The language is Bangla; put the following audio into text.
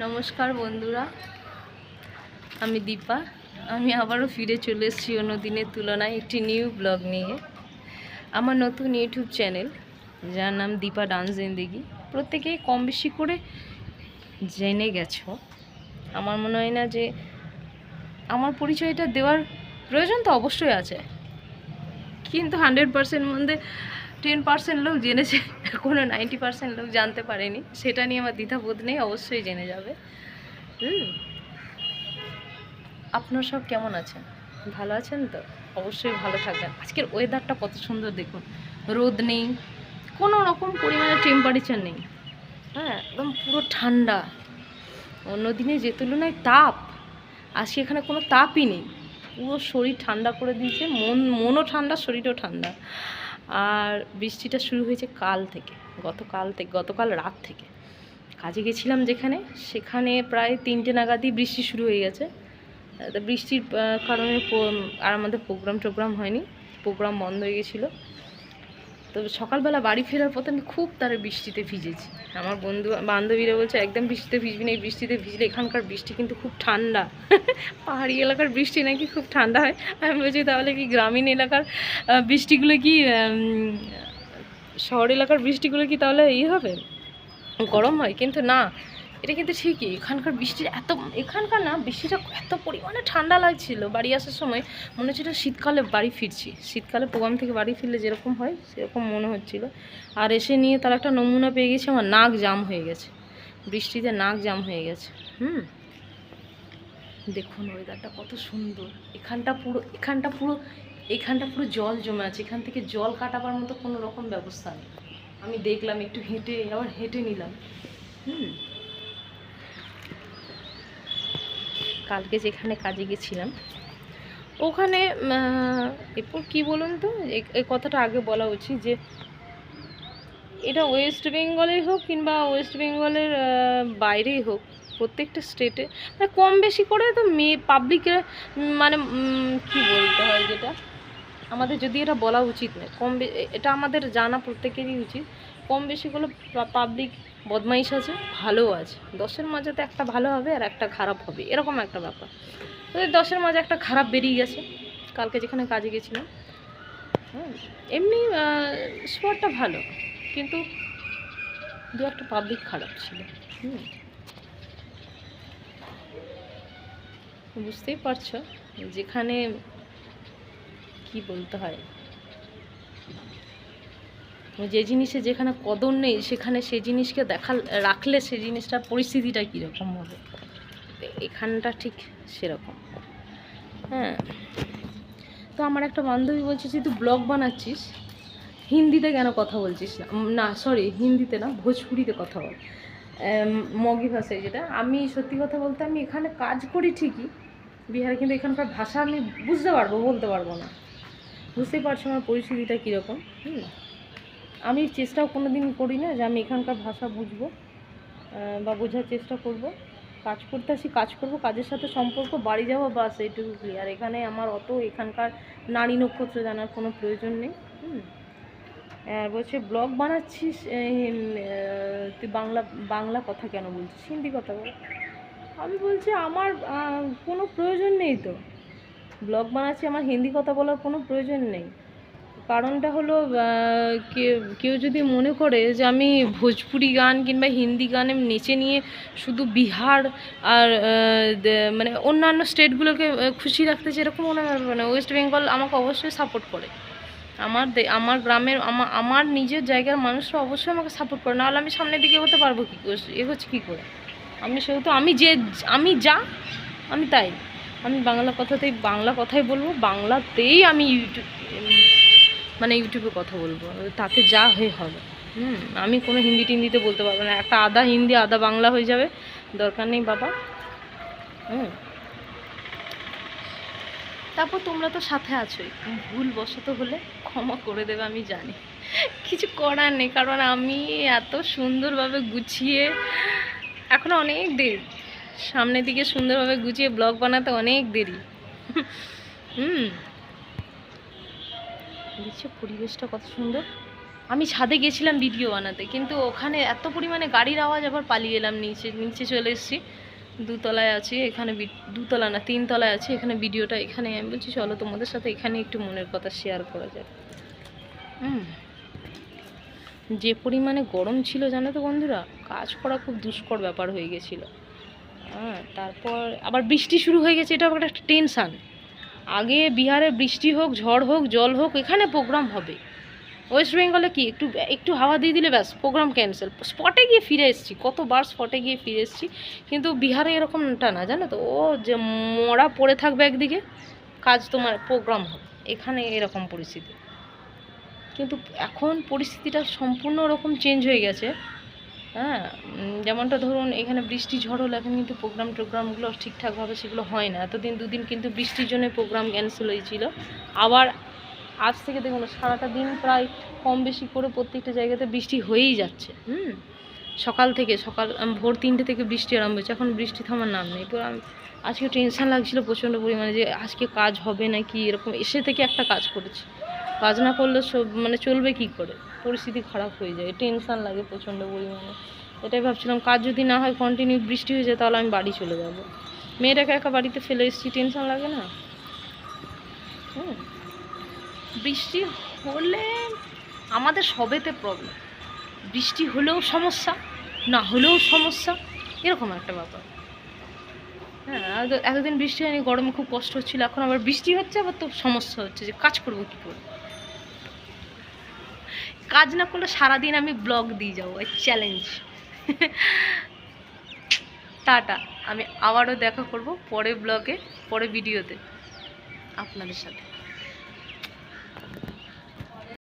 নমস্কার বন্ধুরা, আমি দীপা। আমি আবারও ফিরে চলে এসেছি অন্য দিনের তুলনায় একটি নিউ ব্লগ নিয়ে। আমার নতুন ইউটিউব চ্যানেল, যার নাম দীপা ডান্স জিন্দেগি। প্রত্যেকেই কম বেশি করে জেনে গেছো। আমার মনে হয় না যে আমার পরিচয়টা দেওয়ার প্রয়োজন তো অবশ্যই আছে। কিন্তু হান্ড্রেড পার্সেন্ট মধ্যে টেন পার্সেন্ট লোক জেনেছে এখনও নাইনটি পার্সেন্ট লোক জানতে পারেনি। সেটা নিয়ে আমার দ্বিধাবোধ নেই, অবশ্যই জেনে যাবে। হুম। আপনার সব কেমন আছেন? ভালো আছেন তো? অবশ্যই ভালো থাকবেন। আজকের ওয়েদারটা কত সুন্দর দেখুন। রোদ নেই, কোনো রকম পরিমাণে টেম্পারেচার নেই। হ্যাঁ একদম পুরো ঠান্ডা। অন্য দিনে যে তুলনায় তাপ, আজকে এখানে কোনো তাপই নেই। পুরো শরীর ঠান্ডা করে দিয়েছে, মন, মনও ঠান্ডা, শরীরও ঠান্ডা। আর বৃষ্টিটা শুরু হয়েছে কাল থেকে, গতকাল থেকে, গতকাল রাত থেকে। কাজে গেছিলাম যেখানে, সেখানে প্রায় তিনটে নাগাদই বৃষ্টি শুরু হয়ে গেছে। বৃষ্টির কারণে আর আমাদের প্রোগ্রাম টোগ্রাম হয়নি প্রোগ্রাম বন্ধ হয়ে গেছিল। তো সকালবেলা বাড়ি ফেরার পথে আমি খুব তারা বৃষ্টিতে ভিজেছি। আমার বন্ধু, বান্ধবীরা বলছে, একদম বৃষ্টিতে ভিজবি না, এই বৃষ্টিতে ভিজলে এখানকার বৃষ্টি কিন্তু খুব ঠান্ডা। পাহাড়ি এলাকার বৃষ্টি নাকি খুব ঠান্ডা হয়। আমি বলছি, তাহলে কি গ্রামীণ এলাকার বৃষ্টিগুলো কি শহর এলাকার বৃষ্টিগুলো কি তাহলে এই হবে? গরম হয়? কিন্তু না এটা কিন্তু ঠিকই। এখানকার বৃষ্টি এত, এখানকার না, বৃষ্টিটা এত পরিমাণে ঠান্ডা লাগছিল। বাড়ি আসার সময় মনে হচ্ছিল শীতকালে বাড়ি ফিরছি। শীতকালে প্রোগ্রাম থেকে বাড়ি ফিরলে যেরকম হয়, সেরকম মনে হচ্ছিল। আর এসে নিয়ে তার একটা নমুনা পেয়ে গেছি, আমার নাক জাম হয়ে গেছে। বৃষ্টিতে নাক জাম হয়ে গেছে। হুম? দেখুন ওয়েদারটা কত সুন্দর। এখানটা পুরো এখানটা পুরো এখানটা পুরো জল জমে আছে। এখান থেকে জল কাটাবার মতো কোনো রকম ব্যবস্থা নেই। আমি দেখলাম, একটু হেঁটে, আবার হেঁটে নিলাম। হুম? কালকে যেখানে কাজে গেছিলাম। ওখানে এরপর কি বলুন তো? এই কথাটা আগে বলা উচিত যে, এটা ওয়েস্ট বেঙ্গলেই হোক কিংবা ওয়েস্ট বেঙ্গলের বাইরেই হোক, প্রত্যেকটা স্টেটে মানে কম বেশি করে তো মেয়ে পাবলিকের মানে কি বলতে হয় যেটা? আমাদের যদি এটা বলা উচিত নয়, কম এটা আমাদের জানা প্রত্যেকেরই উচিত কম বেশি করে পাবলিক বদমাইশ আছে ভালো আছে। দশের মাঝে তো একটা ভালো হবে আর একটা খারাপ হবে, এরকম একটা ব্যাপার। তো দশের মাঝে একটা খারাপ বেরিয়ে গেছে, কালকে যেখানে কাজে গেছিলাম। এমনি স্পটটা ভালো, কিন্তু দু একটা পাবলিক খারাপ ছিল। বুঝতেই পারছ, যেখানে কি বলতে হয়। যে জিনিসে যেখানে কদর নেই, সেখানে সে জিনিসকে দেখা, রাখলে সেই জিনিসটার পরিস্থিতিটা কীরকম হবে? এখানটা ঠিক সেরকম। হ্যাঁ। তো আমার একটা বান্ধবী বলছে যে তুই ব্লগ বানাচ্ছিস। হিন্দিতে কেন কথা বলছিস না? না সরি হিন্দিতে না, ভোজপুরিতে কথা বল। মগি ভাষায় যেটা। আমি সত্যি কথা বলতে, আমি এখানে কাজ করি ঠিকই। বিহারে কিন্তু এখানকার ভাষা আমি বুঝতে পারব, বলতে পারব না। বুঝতেই পারছ আমার পরিস্থিতিটা কীরকম, হুম? আমি চেষ্টাও কোনো দিন করি না যে আমি এখানকার ভাষা বুঝব বা বোঝার চেষ্টা করব। কাজ করতে আসি, কাজ করব, কাজের সাথে সম্পর্ক, বাড়ি যাব বাস এইটুকু আর এখানে আমার অত এখানকার নারী নক্ষত্র জানার কোনো প্রয়োজন নেই আর বলছে, ব্লগ বানাচ্ছিস তুই বাংলা বাংলা কথা কেন বলছিস? হিন্দি কথা বল। আমি বলছি, আমার কোনো প্রয়োজন নেই তো। ব্লগ বানাচ্ছি, আমার হিন্দি কথা বলার কোনো প্রয়োজন নেই। কারণটা হলো কেউ যদি মনে করে যে আমি ভোজপুরি গান কিংবা হিন্দি গানে নেচে নিয়ে শুধু বিহার আর মানে অন্যান্য স্টেটগুলোকে খুশি রাখতে যেরকম মনে মানে ওয়েস্ট বেঙ্গল আমাকে অবশ্যই সাপোর্ট করে। আমার আমার গ্রামের আমার নিজের জায়গার মানুষরা অবশ্যই আমাকে সাপোর্ট করে। নাহলে আমি সামনের দিকে এগোতে পারব কী এগোচ্ছি কী করে? আমি সেহেতু, আমি যে, আমি যা, আমি তাই। আমি বাংলা কথাতেই, বাংলা কথাই বলব। বাংলাতেই আমি ইউটিউব মানে ইউটিউবে কথা বলব। তাতে যা হয়ে হবে। হুম, আমি কোনো হিন্দি টিন্দিতে বলতে পারব না। একটা আদা হিন্দি আদা বাংলা হয়ে যাবে। দরকার নেই বাবা। হুম। তারপর তোমরা তো সাথে আছোই। ভুল বশত হলে ক্ষমা করে দেবে, আমি জানি। কিছু করার নেই, কারণ আমি এত সুন্দরভাবে গুছিয়ে, এখনও অনেক দেরি। সামনের দিকে সুন্দরভাবে গুছিয়ে ব্লগ বানাতে অনেক দেরি। হুম। দেখছ পরিবেশটা কত সুন্দর। আমি ছাদে গেছিলাম ভিডিও বানাতে, কিন্তু ওখানে এত পরিমাণে গাড়ির আওয়াজ, আবার পালিয়ে এলাম নিচে নিচে চলে এসেছি। দুতলায় আছি, এখানে দুতলা না, তিনতলায় আছি, এখানে ভিডিওটা এখানে আমি বলছি, চলো তোমাদের সাথে এখানে একটু মনের কথা শেয়ার করা যায় হুম। যে পরিমাণে গরম ছিল, জানো তো বন্ধুরা, কাজ করা খুব দুষ্কর ব্যাপার হয়ে গেছিল। হ্যাঁ তারপর আবার বৃষ্টি শুরু হয়ে গেছে, এটা একটা টেনশান আগে বিহারে বৃষ্টি হোক, ঝড় হোক, জল হোক, এখানে প্রোগ্রাম হবে। ওয়েস্ট বেঙ্গলে কি, একটু একটু হাওয়া দিয়ে দিলে ব্যাস প্রোগ্রাম ক্যান্সেল স্পটে গিয়ে ফিরে এসেছি, কতবার স্পটে গিয়ে ফিরে এসেছি, কিন্তু বিহারে এরকমটা না, জানো তো, ও যে মরা পড়ে থাকবে একদিকে, কাজ তোমার প্রোগ্রাম হবে, এখানে এরকম পরিস্থিতি। কিন্তু এখন পরিস্থিতিটা সম্পূর্ণ রকম চেঞ্জ হয়ে গেছে। হ্যাঁ যেমনটা ধরুন এখানে বৃষ্টি, ঝড় হলে এখন কিন্তু প্রোগ্রাম টোগ্রামগুলো ঠিকঠাকভাবে সেগুলো হয় না। এতদিন দুদিন কিন্তু বৃষ্টির জন্য প্রোগ্রাম ক্যান্সেল হয়েছিল। আবার আজ থেকে দেখুন, সারাটা দিন প্রায় কম বেশি করে প্রত্যেকটা জায়গাতে বৃষ্টি হয়েই যাচ্ছে, হুম? সকাল থেকে, সকাল ভোর তিনটে থেকে বৃষ্টি আরম্ভ হয়েছে। এখন বৃষ্টি থামার নাম নেই। পুরো আমি, আজকে টেনশন লাগছিল প্রচণ্ড পরিমাণে যে আজকে কাজ হবে না কি, এরকম এসে থেকে একটা কাজ করেছি। কাজ না করলে সব মানে চলবে কি করে? পরিস্থিতি খারাপ হয়ে যায় টেনশান লাগে প্রচণ্ড পরিমাণে। এটাই ভাবছিলাম, কাজ যদি না হয় কন্টিনিউ বৃষ্টি হয়ে যায় তাহলে আমি বাড়ি চলে যাব। মেয়েটাকে একা বাড়িতে ফেলে এসেছি টেনশান লাগে না? বৃষ্টি হলে আমাদের সবেতে প্রবলেম বৃষ্টি হলেও সমস্যা, না হলেও সমস্যা, এরকম একটা ব্যাপার। হ্যাঁ এত- এতদিন বৃষ্টি হয়নি, গরমে খুব কষ্ট হচ্ছিল, এখন আবার বৃষ্টি হচ্ছে, আবার তো সমস্যা হচ্ছে যে কাজ করব কী করে? কাজ না করলে সারাদিন আমি ব্লগ দিয়ে যাব চ্যালেঞ্জ টাটা, আমি আবারও দেখা করব পরে ব্লগে পরে ভিডিওতে আপনাদের সাথে।